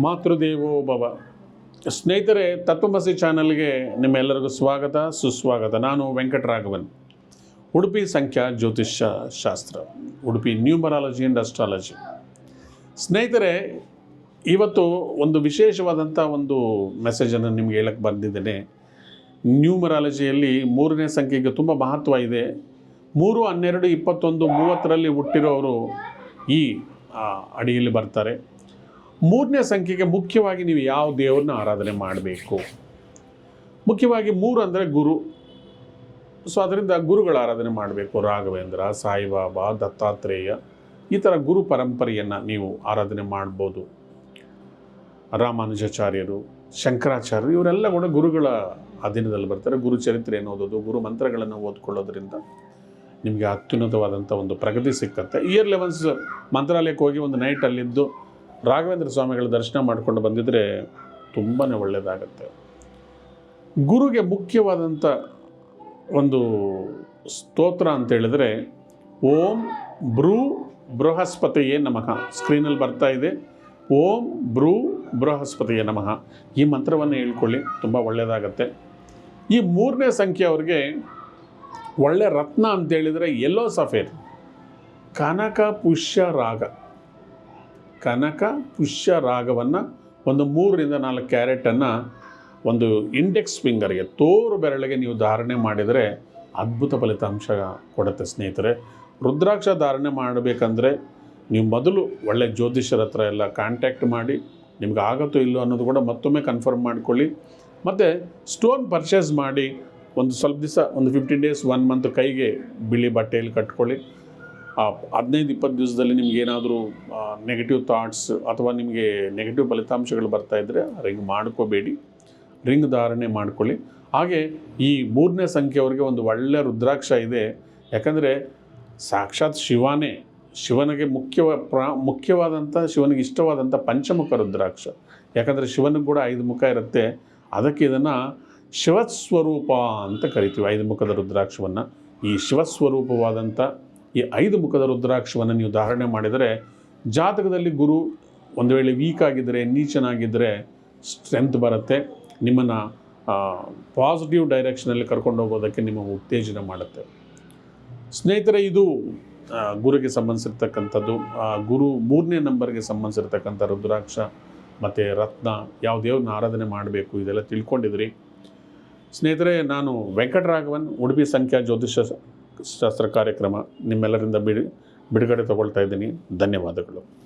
ಮಾತೃದೇವೋ ಭವ. ಸ್ನೇಹಿತರೆ, ತತ್ವಮಸಿ ಚಾನಲ್ಗೆ ನಿಮ್ಮೆಲ್ಲರಿಗೂ ಸ್ವಾಗತ, ಸುಸ್ವಾಗತ. ನಾನು ವೆಂಕಟರಾಘವನ್. ಉಡುಪಿ ಸಂಖ್ಯಾ ಜ್ಯೋತಿಷ್ಯ ಶಾಸ್ತ್ರ, ಉಡುಪಿ ನ್ಯೂಮರಾಲಜಿ ಆ್ಯಂಡ್ ಅಸ್ಟ್ರಾಲಜಿ. ಸ್ನೇಹಿತರೆ, ಇವತ್ತು ಒಂದು ವಿಶೇಷವಾದಂಥ ಒಂದು ಮೆಸೇಜನ್ನು ನಿಮ್ಗೆ ಹೇಳಕ್ಕೆ ಬಂದಿದ್ದೇನೆ. ನ್ಯೂಮರಾಲಜಿಯಲ್ಲಿ ಮೂರನೇ ಸಂಖ್ಯೆಗೆ ತುಂಬ ಮಹತ್ವ ಇದೆ. ಮೂರು, ಹನ್ನೆರಡು, ಇಪ್ಪತ್ತೊಂದು, ಮೂವತ್ತರಲ್ಲಿ ಹುಟ್ಟಿರೋರು ಈ ಅಡಿಯಲ್ಲಿ ಬರ್ತಾರೆ. ಮೂರನೇ ಸಂಖ್ಯೆಗೆ ಮುಖ್ಯವಾಗಿ ನೀವು ಯಾವ ದೇವ್ರನ್ನ ಆರಾಧನೆ ಮಾಡಬೇಕು? ಮುಖ್ಯವಾಗಿ ಮೂರು ಅಂದರೆ ಗುರು. ಸೊ ಅದರಿಂದ ಗುರುಗಳ ಆರಾಧನೆ ಮಾಡಬೇಕು. ರಾಘವೇಂದ್ರ, ಸಾಯಿಬಾಬಾ, ದತ್ತಾತ್ರೇಯ, ಈ ಥರ ಗುರು ಪರಂಪರೆಯನ್ನು ನೀವು ಆರಾಧನೆ ಮಾಡ್ಬೋದು. ರಾಮಾನುಜಾಚಾರ್ಯರು, ಶಂಕರಾಚಾರ್ಯರು, ಇವರೆಲ್ಲ ಕೂಡ ಗುರುಗಳ ಅಧೀನದಲ್ಲಿ ಬರ್ತಾರೆ. ಗುರು ಚರಿತ್ರೆಯನ್ನು ಓದೋದು ಗುರು ಮಂತ್ರಗಳನ್ನು ಓದ್ಕೊಳ್ಳೋದ್ರಿಂದ ನಿಮಗೆ ಅತ್ಯುನ್ನತವಾದಂಥ ಒಂದು ಪ್ರಗತಿ ಸಿಕ್ಕತ್ತೆ. ಇಯರ್ ಲೆವೆನ್ಸ್ ಮಂತ್ರಾಲಯಕ್ಕೆ ಹೋಗಿ ಒಂದು ನೈಟ್ ಅಲ್ಲಿದ್ದು ರಾಘವೇಂದ್ರ ಸ್ವಾಮಿಗಳ ದರ್ಶನ ಮಾಡ್ಕೊಂಡು ಬಂದಿದ್ದರೆ ತುಂಬಾ ಒಳ್ಳೆಯದಾಗತ್ತೆ ಗುರುಗೆ ಮುಖ್ಯವಾದಂಥ ಒಂದು ಸ್ತೋತ್ರ ಅಂತ ಹೇಳಿದ್ರೆ, ಓಂ ಬ್ರೂ ಬೃಹಸ್ಪತಿಯೇ ನಮಃ. ಸ್ಕ್ರೀನಲ್ಲಿ ಬರ್ತಾ ಇದೆ. ಓಂ ಬ್ರೂ ಬೃಹಸ್ಪತಿಯೇ ನಮಃ. ಈ ಮಂತ್ರವನ್ನು ಹೇಳ್ಕೊಳ್ಳಿ, ತುಂಬ ಒಳ್ಳೆಯದಾಗತ್ತೆ ಈ ಮೂರನೇ ಸಂಖ್ಯೆ ಅವ್ರಿಗೆ ಒಳ್ಳೆ ರತ್ನ ಅಂತೇಳಿದರೆ ಎಲ್ಲೋ ಸಫೇರ್ ಕನಕ ಪುಷ್ಯ ರಾಗ. ಕನಕ ಪುಷ್ಯ ರಾಗವನ್ನು ಒಂದು ಮೂರರಿಂದ ನಾಲ್ಕು ಕ್ಯಾರೆಟನ್ನು ಒಂದು ಇಂಡೆಕ್ಸ್ ಫಿಂಗರ್ಗೆ ತೋರು ಬೆರಳಿಗೆ ನೀವು ಧಾರಣೆ ಮಾಡಿದರೆ ಅದ್ಭುತ ಫಲಿತಾಂಶ ಕೊಡುತ್ತೆ ಸ್ನೇಹಿತರೆ. ರುದ್ರಾಕ್ಷ ಧಾರಣೆ ಮಾಡಬೇಕಂದ್ರೆ ನೀವು ಮೊದಲು ಒಳ್ಳೆ ಜ್ಯೋತಿಷ್ಯರ ಹತ್ರ ಎಲ್ಲ ಕಾಂಟ್ಯಾಕ್ಟ್ ಮಾಡಿ, ನಿಮ್ಗೆ ಆಗುತ್ತೋ ಇಲ್ಲೋ ಅನ್ನೋದು ಕೂಡ ಮತ್ತೊಮ್ಮೆ ಕನ್ಫರ್ಮ್ ಮಾಡಿಕೊಳ್ಳಿ. ಮತ್ತು ಸ್ಟೋನ್ ಪರ್ಚೇಸ್ ಮಾಡಿ, ಒಂದು ಸ್ವಲ್ಪ ದಿವಸ, ಒಂದು ಫಿಫ್ಟೀನ್ ಡೇಸ್ ಒನ್ ಮಂತ್ ಕೈಗೆ ಬಿಳಿ ಬಟ್ಟೆಯಲ್ಲಿ ಕಟ್ಕೊಳ್ಳಿ. ಹದಿನೈದು, ಇಪ್ಪತ್ತು ದಿವಸದಲ್ಲಿ ನಿಮ್ಗೆ ಏನಾದರೂ ನೆಗೆಟಿವ್ ಥಾಟ್ಸ್ ಅಥವಾ ನಿಮಗೆ ನೆಗೆಟಿವ್ ಫಲಿತಾಂಶಗಳು ಬರ್ತಾ ಇದ್ದರೆ ರಿಂಗ್ ಮಾಡ್ಕೋಬೇಡಿ. ರಿಂಗ್ ಧಾರಣೆ ಮಾಡ್ಕೊಳ್ಳಿ. ಹಾಗೆ ಈ ಮೂರನೇ ಸಂಖ್ಯೆಯವರಿಗೆ ಒಂದು ಒಳ್ಳೆಯ ರುದ್ರಾಕ್ಷ ಇದೆ. ಯಾಕಂದರೆ ಸಾಕ್ಷಾತ್ ಶಿವನೇ, ಶಿವನಿಗೆ ಮುಖ್ಯವ, ಪ್ರಾ, ಮುಖ್ಯವಾದಂಥ, ಶಿವನಿಗೆ ಇಷ್ಟವಾದಂಥ ಪಂಚಮುಖ ರುದ್ರಾಕ್ಷ. ಯಾಕಂದರೆ ಶಿವನಿಗೆ ಕೂಡ ಐದು ಮುಖ ಇರುತ್ತೆ. ಅದಕ್ಕೆ ಇದನ್ನು ಶಿವಸ್ವರೂಪ ಅಂತ ಕರಿತೀವಿ, ಐದು ಮುಖದ ರುದ್ರಾಕ್ಷವನ್ನು. ಈ ಶಿವಸ್ವರೂಪವಾದಂಥ ಈ ಐದು ಮುಖದ ರುದ್ರಾಕ್ಷವನ್ನು ನೀವು ಧಾರಣೆ ಮಾಡಿದರೆ ಜಾತಕದಲ್ಲಿ ಗುರು ಒಂದು ವೇಳೆ ವೀಕ್ ಆಗಿದ್ದರೆ ನೀಚನಾಗಿದ್ದರೆ ಸ್ಟ್ರೆಂತ್ ಬರುತ್ತೆ. ನಿಮ್ಮನ್ನು ಪಾಸಿಟಿವ್ ಡೈರೆಕ್ಷನಲ್ಲಿ ಕರ್ಕೊಂಡು ಹೋಗೋದಕ್ಕೆ ನಿಮ್ಮ ಉತ್ತೇಜನ ಮಾಡುತ್ತೆ. ಸ್ನೇಹಿತರೆ, ಇದು ಗುರುಗೆ ಸಂಬಂಧಿಸಿರ್ತಕ್ಕಂಥದ್ದು. ಗುರು ಮೂರನೇ ನಂಬರ್ಗೆ ಸಂಬಂಧಿಸಿರ್ತಕ್ಕಂಥ ರುದ್ರಾಕ್ಷ ಮತ್ತು ರತ್ನ, ಯಾವ ದೇವ್ರನ್ನ ಆರಾಧನೆ ಮಾಡಬೇಕು, ಇದೆಲ್ಲ ತಿಳ್ಕೊಂಡಿದ್ರಿ. ಸ್ನೇಹಿತರೆ, ನಾನು ವೆಂಕಟರಾಘವನ್, ಉಡುಪಿ ಸಂಖ್ಯಾ ಜ್ಯೋತಿಷ ಶಾಸ್ತ್ರ ಕಾರ್ಯಕ್ರಮ ನಿಮ್ಮೆಲ್ಲರಿಂದ ಬಿಡು ಬಿಡುಗಡೆ ತಗೊಳ್ತಾ ಇದ್ದೀನಿ. ಧನ್ಯವಾದಗಳು.